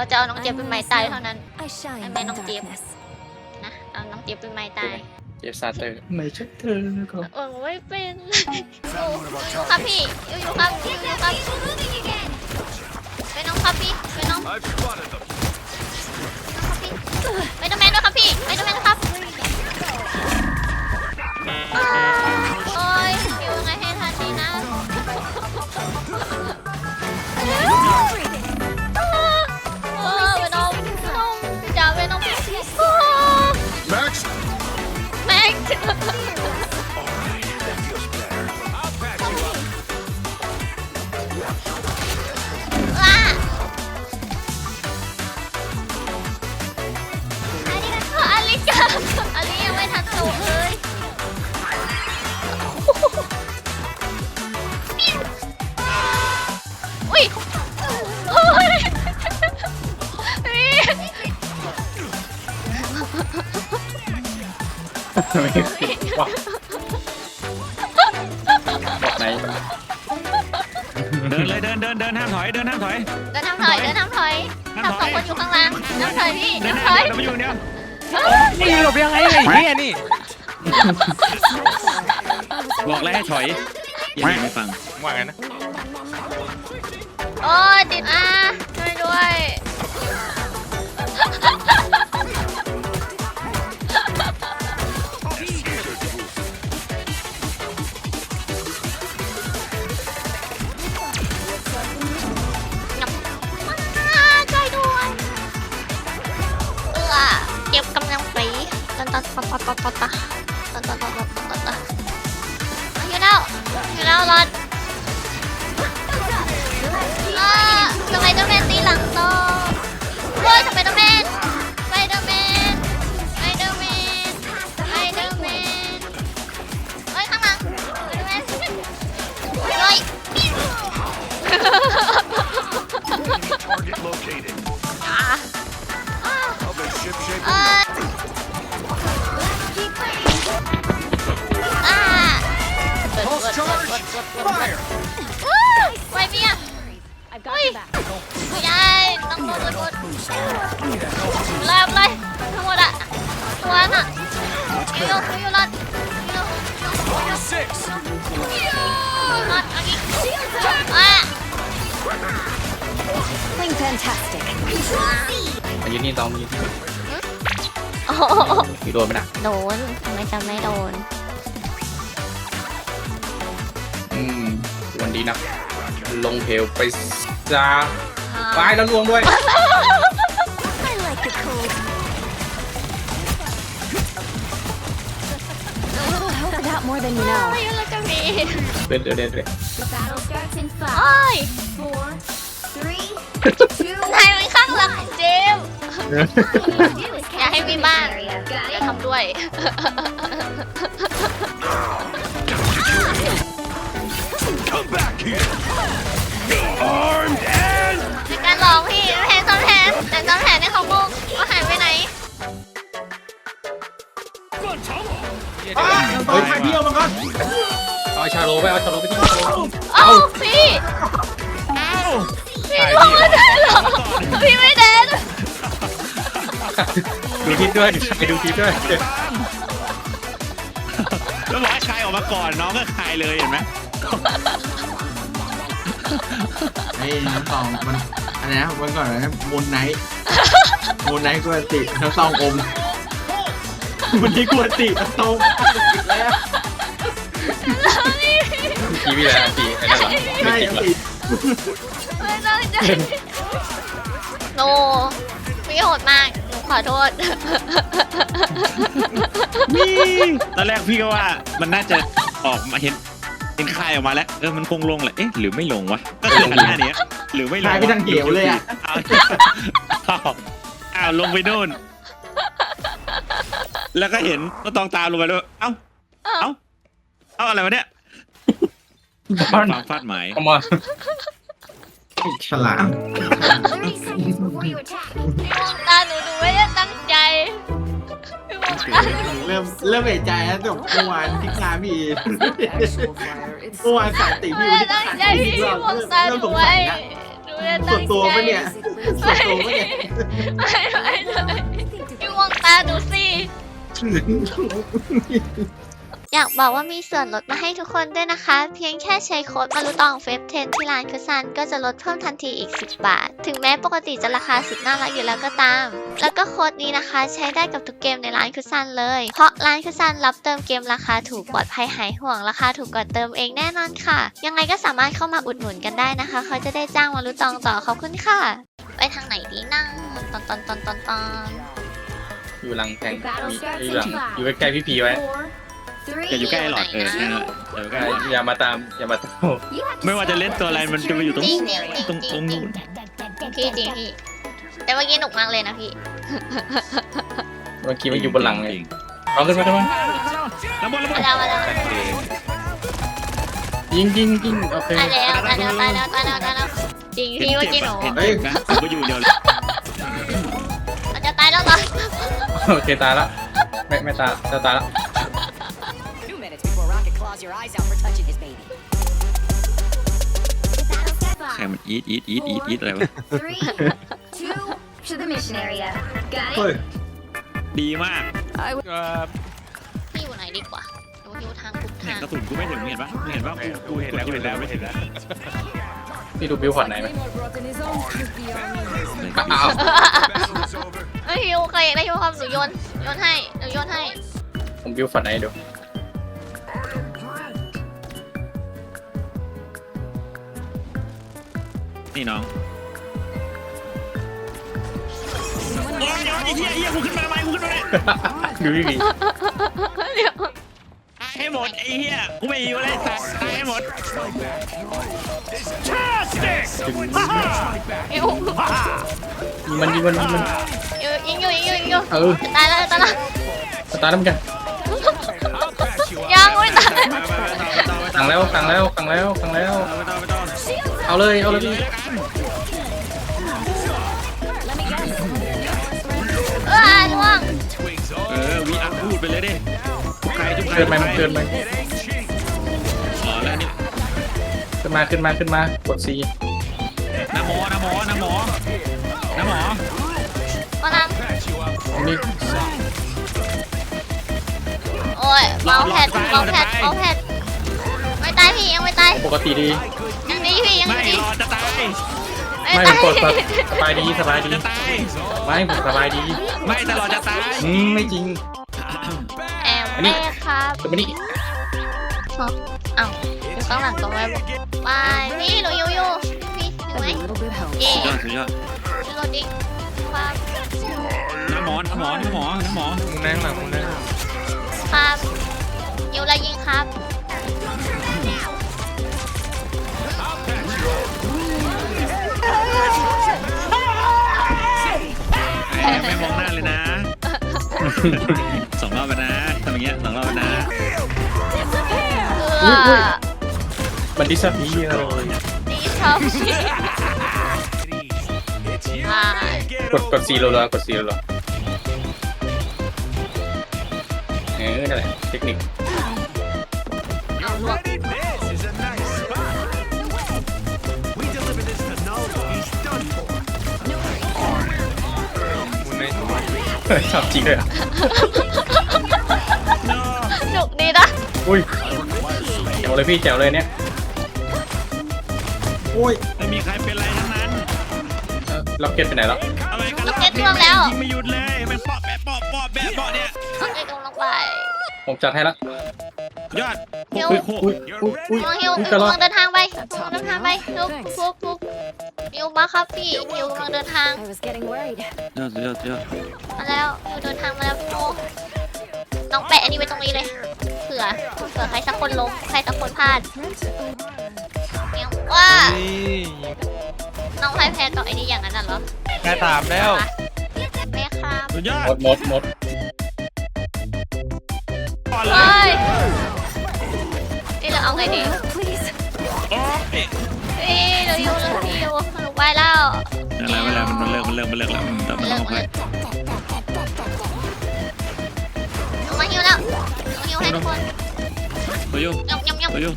เราจะเอาน้องเจี๊ยบเป็นไม้ตายเท่านั้น I shine Em bé in nông tiệp. darkness. นะเอาน้องเจี๊ยบเป็นไม้ตายเจฟซาเตอร์ไม่ใช่เธอก็เออไม่เป็นอยู่อยู่ครับพี่อยู่อยู่ครับอยู่อยู่ครับไปน้องครับพี่ไปน้อง I've spotted them. ไปน้องแมนด้วยครับพี่ไปน้องแมนด้วยครับ อุ้ยโอ้ยพี่ไม่คิดว่าบอกไหนเดินเลยเดินเดินเดินห้ามถอยเดินห้ามถอยเดินทำถอยเดินทำถอยห้ามทำถสอองยคนอยู่ข้างล่างทำถอยพี่เดินทำหถน้าอยเดินไปอยู่เดียวนี่หลบยังไงไอ้เหี้ยนี่บอกแล้วให้ถอยยังไม่ฟังว่าไงนะ โอ้ยติดอะช่วยด้วยช่วยด้วย เออเก็บกำลังปตันตันตันตันตันตัน นระเบิดไล่ไล่ทั้งหมดอะตัวน่ะยูโรยูโรยูโร Six. รอดอันนี้อะ Playing fantastic. มายืนนี่ตองมายืนที่โอ้โหมีโดนไหมนะโดนทำไมจะไม่โดนอืมวันดีนะ ลงเหวไปซาไปแล้วลวงด้วย out more than you know. Oh, you look at me. Wait, wait, wait, wait. The battle starts in five, โอ้ย four, three, two, นายเป็นข้างหลังเจมส์ one. You do is Yeah, hit me capture back. the area, อย่า guys. ทำด้วย Come back here! Armed าโลไปเอาชาโลไปที่ชาโลเอ้าพี่พี่ลงมาได้เหรอพี่ไม่แดนดูทิปด้วยไปดูทิปด้วยแล้วบอกให้คลายออกมาก่อนน้องก็คายเลยเห็นไหมไอ้น้ำตองมันอะไรนะวันก่อนนะมูนไนท์มูนไนท์กวนติน้ำตองอมวันนี้กวนติน้ำตองแล้ว ทีวีแล้วทีไอ้นั่นเหรอใช่ไม่ติไม่ตั้งใจโนพี่โหดมาก หนูขอโทษตอนแรกพี่ก็ว่ามันน่าจะออกมาเห็นเห็นคลายออกมาแล้วเออมันคงลงแหละเอ๊ะหรือไม่ลงวะก็คืออันหน้าเนี้ยหรือไม่ลงหายไปทางเหี่ยวเลยอะเอาเอาอ้าวลงไปนู่น แล้วก็เห็นก็ตองตามลงไปด้วยเอ้าเอ้า เอ้าอะไรวะเนี่ยบ้านฟางฟาดหมาย เอามาฉลาม30 seconds before you attack. พี่มองตาหนูหนูไม่ได้ตั้งใจพี่มองตาหนูเริ่มเริ่มเอะใจแล้วจบเมื่อวานทิ้งงานพี่เมื่อวานสายติไม่พี่ได้วันตั้งใจนี้พี่สายพี่ติมองตาหเริ่มนูสงไว้สัยนะหนูส่วนตัวปะเนี่ยส่วนตัวปะเนี่ยไม่ไม่เลยพี่มองตาดูสิ อยากบอกว่ามีส่วนลดมาให้ทุกคนด้วยนะคะ เพียงแค่ใช้โค้ดมารุตองเฟฟ10ที่ร้านคุซันก็จะลดเพิ่มทันทีอีก 10 บาท ถึงแม้ปกติจะราคาสุดน่ารักอยู่แล้วก็ตาม แล้วก็โค้ดนี้นะคะใช้ได้กับทุกเกมในร้านคุซันเลย เพราะร้านคุซันรับเติมเกมราคาถูกปลอดภัยหายห่วงราคาถูกกว่าเติมเองแน่นอนค่ะ ยังไงก็สามารถเข้ามาอุดหนุนกันได้นะคะ เขาจะได้จ้างมารุตองต่อขอบคุณค่ะ ไปทางไหนดีนั่งตอนตอนตอนตอนตอนอยู่หลังแทงมีอยู่หลังอยู่ใกล้ๆพี่พีไว้ Four, อย่า three, อยู่ใกล้หลอดเออนั่นแหละอย่าอยู่ใกล้อย่ามาตามอย่ามาตาม You have to ไม่ว่าจะเล่นตัวอะไรมันจะไปอยู่ตรงจริงจริงจริงตรงจตริรงงจรินู้งนพี่จริงพี่แต่เมื่อกี้หนุกมากเลยนะพี่เมื่อกี้มันอยู่บนหลังเลยเอาขึ้นมาขึ้นมาแล้วบอลแล้วบอมาลแล้วมาแล้วยิงยิงยิงโอเคตายแล้วตายแล้วตายแล้วตายแล้วตายแล้วจริงพี่เมื่อกี้หนูเห็นเจ็บนะผมก็อยู่เดียวเลยมันจะตายแล้วเหรอโอเคตายละไม่ไม่ตายจะตายละ your eyes out for touching his baby. battle step ใคร five. มันอีทอีทอีทอีทอีทอะไรวะ Three, two, to the mission area. Got เฮ้ย it? ดีมากพี่อยู่ไหนดีกว่าหนูอยู่ทางทุกเนี่ยทางกระสุนกูไม่ถึงเห็นปะเห็นปะกูกูเห็นแล้วกูเห็นแล้วไม่เห็นแล้วพี่ดูบิวพอร์ตไหนไหมอ้าว Battle is over. เอ้ยฮิวใครอยากได้ฮิวความหนูโยนโยนให้หนูโยนให้ผมบิวพอร์ตไหนดู นี่น้องโอ้ยไอ้เหี้ยไอ้เหี้ยกูขึ้นมาทำไมกูขึ้นมาทำไมดูพี่พีเดี๋ยวตายให้หมดไอ้เหี้ยกูไม่หิวเลยสัตว์ตายให้หมด Fantastic! ฮิวยิงมันยิงมันยิงมันยิงอยู่ยิงอยู่ยิงอยู่เออจะตายแล้วจะตายแล้วสตาร์ทแล้วเหมือนกัน I'll patch you up. ยังไม่ตายขังแล้วขังแล้วขังแล้วขังแล้วไม่ต้องไม่ต้อง เอาเลยเอาเลยพี่เออล่วง Twigs เอ all อวีอัพพูดไปเลยดิทุกใครทุกใครเกินไหมมันเกินไหม it ain't cheap. อ๋อแล้วนี่ขึ้นมาขึ้นมาขึ้นมากดซีน้ำหมอน้ำหมอน้ำหมอน้ำหมอมาลัง Patch you up. นี่โอ้ยเมาส์แพดเมาส์แพดเมาส์แพดไม่ตายพี่ยังไม่ตายปกติดี ยังดีพี่ยังไม่ดีรอจะตายไม่ไม่ตายผมกดแบบสบายดีสบายดีจะตายไม่ผมสบายดีไม่ตลอดจะตายอืมไม่จริง แอมแม่ครับแต่ไม่นี่เอ้าอยู่ข้างหลังตรงไว้บอกไปพี่หนูอยู่อยู่พี่อยู่ไหมเย่สุดยอดสุดยอดพี่โรดิครับน้ำหมอน้ำหมอน้ำหมอน้ำหมอมึงนั่งหลังมึงนั่งครับอยู่แล้วยิงครับ สองรอบไปนะทำอย่างเงี้ยสองรอบไปนะเออมันดิสพีเลยดีชอบพี่ It's you อ่ากดกดซีโรลกดซีโรลเออนั่นแหละเทคนิคเอาลวก ชอบจริงเลยอะหนุกดีนะอุ้ยแจ๋วเลยพี่แจ๋วเลยเนี่ยโอ้ยไม่มีใครเป็นไรทั้งนั้นเออล็อกเก็ตไปไหนแล้วอะไรกันล็อกเก็ตล่วงแล้ว ยิงไม่หยุดเลยมันเปาะแปะเปาะเปาะแปะเปาะเนี่ย เอาไอ้ตรงลงไปผมจัดให้ละยอดเดี๋ยวโอ้โหอุ้ยอุ้ยอุ้ยมองฮิวอุ้ยกำกระรอลัดงเดินทางไปกำลังเดินทางไปทุบทุบทุบ ฮิวมาครับพี่ฮิวกำลังเดินทาง I was getting worried. ยอดสุดยอดสุดยอดมาแล้วฮิวเดินทางมาแล้วพี่โมน้องแปะอันนี้ไว้ตรงนี้เลยเผื่อเผื่อใครสักคนล้มใครสักคนพลาดเนี่ยว่าน้องแพ้แพ้ต่อไอ้นี่อย่างนั้นน่ะเหรอแค่ถามแล้วแม่ครับสุดยอดหมดหมดหมดก่อนเลเฮ้ยยนี่เราเอาไงดี Please. โอ้ยพี่เราอยู่เราอยู่หนู ไปแล้ว อะไรเวลามันเลิกมันเลิกมันเลิกแล้วมันต้องเลิต้กองเลิไปกหนูมาฮิวแล้วหนูฮิวให้ทุกคนตัวยุ่งยำยำยำตัวยุ่ง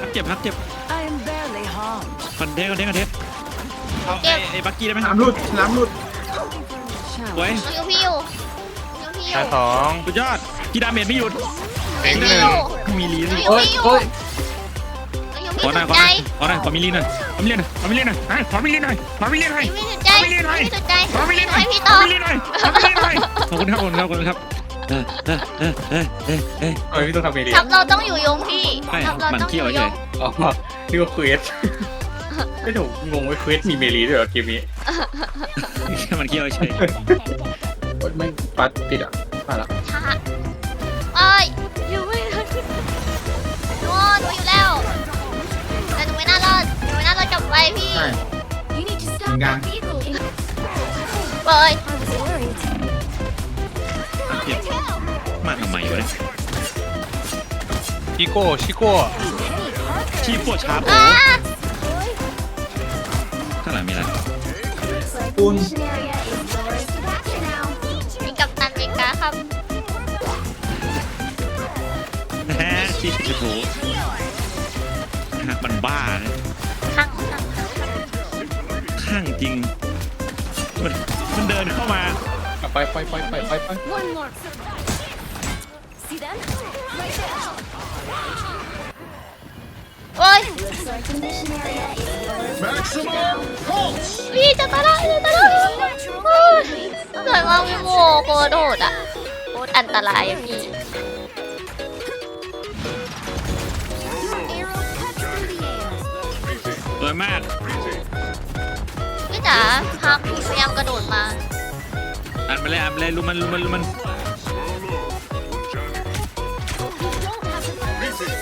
พักเจ็บพักเจ็บ I am barely harmed. คอนเทนต์คอนเทนต์คอนเทนต์เอาไอ้ไอ้บักกี้ได้ไหมน้ำหลุดน้ำหลุดสวยน้องยูพี่อยู่น้องพี่อตายยู่สองสุดยอดกีดาเมจไม่หยุดเองหพี่นึ่องยู่มีลีนน้องยูโอ้ยพี่อยู่โอ้ยน้องยู ขพี่อหน่อยสขอนหใจน่อยขอหน่อยขอมีลีนหน่อยขอมีลีนหน่อยขอมีลีนหน่อยฮะขอมีลีนหน่อยขอมีลีนหน่อยน้องยูพี่สนใจขอมีลีนหน่อยพี่สนใจขอมีลีนหน่อยให้พี่ขต่ออมีลีนหน่อยขอมีลีนหน่อยขอบคุณครับขอบคุณครับขอบคุณครับเออเออเออเออเออเออทำไมพี่ต้องทำเมลีทับเราต้องอยู่ยงพี่ไม่ทับเรามันต้องอเขี้ยวยู่ยเฉงยอ๋อนี่ก็เควสไม่ถูกงงว่าเควสมีเมลีด้วยเหรอเกมนี้มันเขี้ยวเฉยโอ๊ยไม่ปัดติดอะมาแล้วช้าเอ้ยอยู่ไม่ทันโน่หนูอยู่แล้ว อ้ย I was worried. เจ็บมาทำไมวะเนี่ยชิโก้ชิโก้ชีพปวดชาร์ปอ้าข้างหลังมีอะไรปูน Mission area is yours to capture now. มีกัปตันอเมริกาครับแฮะชีพจะถูฮะมันบ้านะข้างข้างข้างจริง มันมันเดินเข้ามาอะไปไปไปไปไปไป One more. See them? Right there. โอ้ย Looks like the mission area is yours. พี่จะตายแล้วจะตายแล้วโอ้ยถ้าเกิดว่าวิโมโกโดดอะโคตรอันตรายอะพี่ Arrow cuts through the air. สวยมากพี่ จ๋าพักพยายามกระโดดมาอันมาเลยอันมาเลยลุมมันลุมมันลุมมัน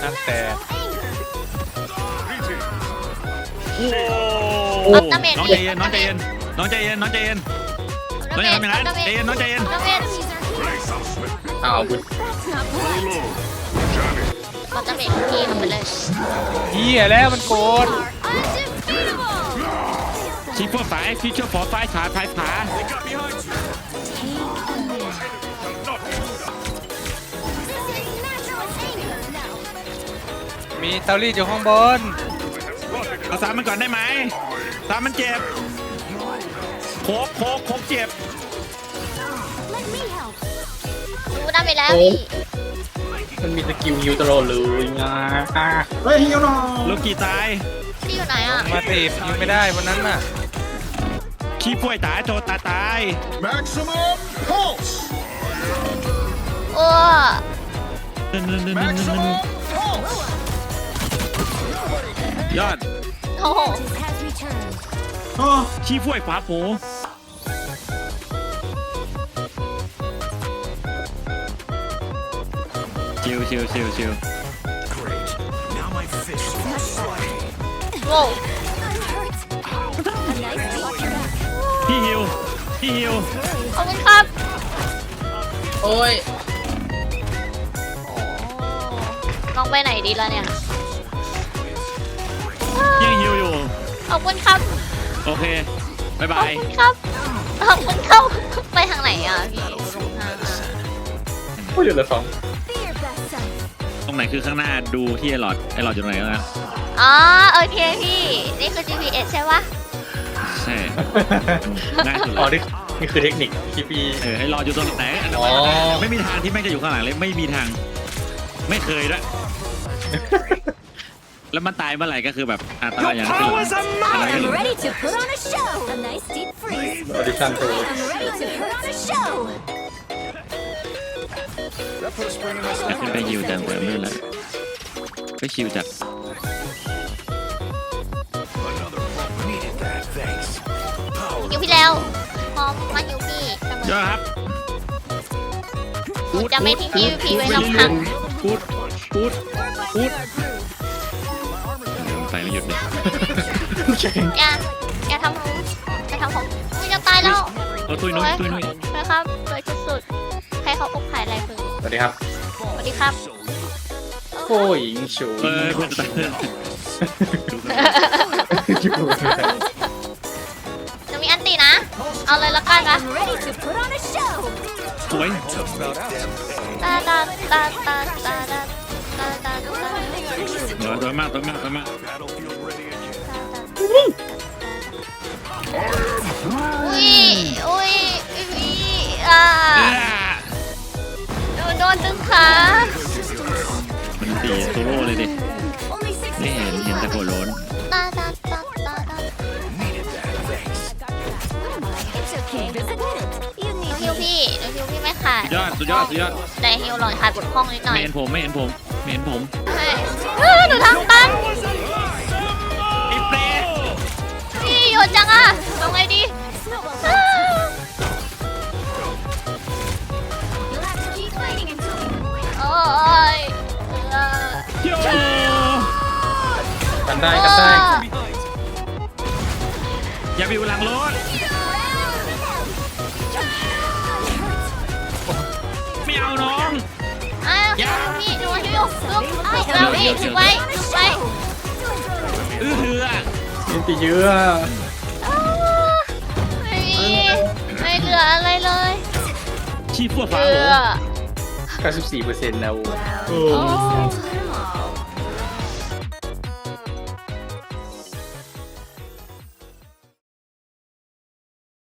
นั่นแต่โอ้อัลตร้าเมทน้องใจเย็นน้องใจเย็นน้องใจเย็นน้องใจเย็นน้องอย่าทำอย่างนั้นใจเย็นน้องใจเย็นอัลตร้าเมทอ้าวคุณอัลตร้าเมทพี่ทำไปเลยเฮียแล้วมันโกน ชีพพวกสายฟิวเจอร์ฟอร์ไฟขาพายขามีเตารีดอยู่ข้างบนเอาสามมันก่อนได้ไหมสามมันเจ็บโคกโคกโคกเจ็บ Let me help. รู้ได้ไปแล้วพี่ มันมีสกิลฮิวตลอดเลยนะอะเฮ้ยฮิวหน่อยโลกีตายพี่อยู่ไหนอะ มาตีบยิงไม่ได้วันนั้นน่ะ ขี้ป่วยตายโจตาตายโอ้นึนนึนนึนนึนนึนยอดโห This has returned. โอ้ขี้ป่วยฟ้าโผชิวชิวชิวชิว Great. Now my fist will strike. โว้ว พี่ฮิวขอบคุณครับโอ้ยลองไปไหนดีแล้วเนี่ยยังฮิวอยู่ ขอบคุณครับโอเคบายขอบาบยคุณครับขอบคุณครับไปทางไหนอะพี่อ่าพูดอยู่ละสอง Be your best self. ตรงไหนคือข้างหน้าดูที่ไอหลอดไอหลอดอยู่ตรงไหนแล้วนะอ๋อโอเคพี่ นี่คือ GPS ใช่ปะ ใช่ง่ายสุดอ๋อเลยนี่นี่คือเทคนิคที่พี่ เออให้รออยู่ตรงไหนอันนั้นอ๋อ ไม่มีทางที่แม่งจะอยู่ข้างหลังเลยไม่มีทาง ไม่เคยด้วยแล้วมันตายเมื่อไหร่ก็คือแบบอะตายอย่างนั้นคือ Powers of อะไรก็ I'm รู้ ready to put on a show. A nice deep freeze. ออดิชั่นตัว I'm ready to put on a show. จะขึ้นไปยิวจังเปิดไม่เลยก็ชิวจัด Needed พี่แล้วพร้อมมาอยู่พี่เสมยออดครับหนูจะไม่ทิ้งพี่พี่ไว้ลำพังพูดพูดพูดไปไม่หยุดเลยอย่าอย่าทำผมอย่าทำผมอุ้ยจะตายแล้วเอาตุ้ยนุ้ยตุ้ยนุ้ยนะครับสวยสุดๆใครเขาอกถ่ายอะไรพึ่งสวัสดีครับ สวัสดีครับโอ้ยยิงชูเออเพื่อนจะตายจะ มีอันตีนะ เอาเลยละกันนะสวยตาตาตาตาตาตาตาตาตาสยสากากาอุ้ยอุ้ยอุ้ยอ่าโดนดึงขามันตีโซโล่เลยดิไม่เห็นเห็นแต่หัวรล้นตาตา It's okay, isn't it? You ฮิ need วพี่เดี๋ยวฮิวพี่ไม่ขาดสุดยอดสุดยอดสุดยอดแต่ฮิวหลอยขาดบทคล่องนิดหน่อยไม่เห็นผมไม่เห็นผมไม่เห็นผมใช่เออหนูทำตันไอ้เปรตพี่โยนจังอะทำไงดีอ้าว You'll have to keep fighting until you โอ้ยเออโยกันได้กันได้อย่าไปอยู่หลังรถ กไอ้เราพี่ลุกไว้ลุกไว้อื้อเถือยินตีเยอะอ้าวไม่มีไม่เหลืออะไรเลยชี้พวกเหฟ้าลืโห94เปอร์เซ็นต์นะโอ้ โอ้โอ้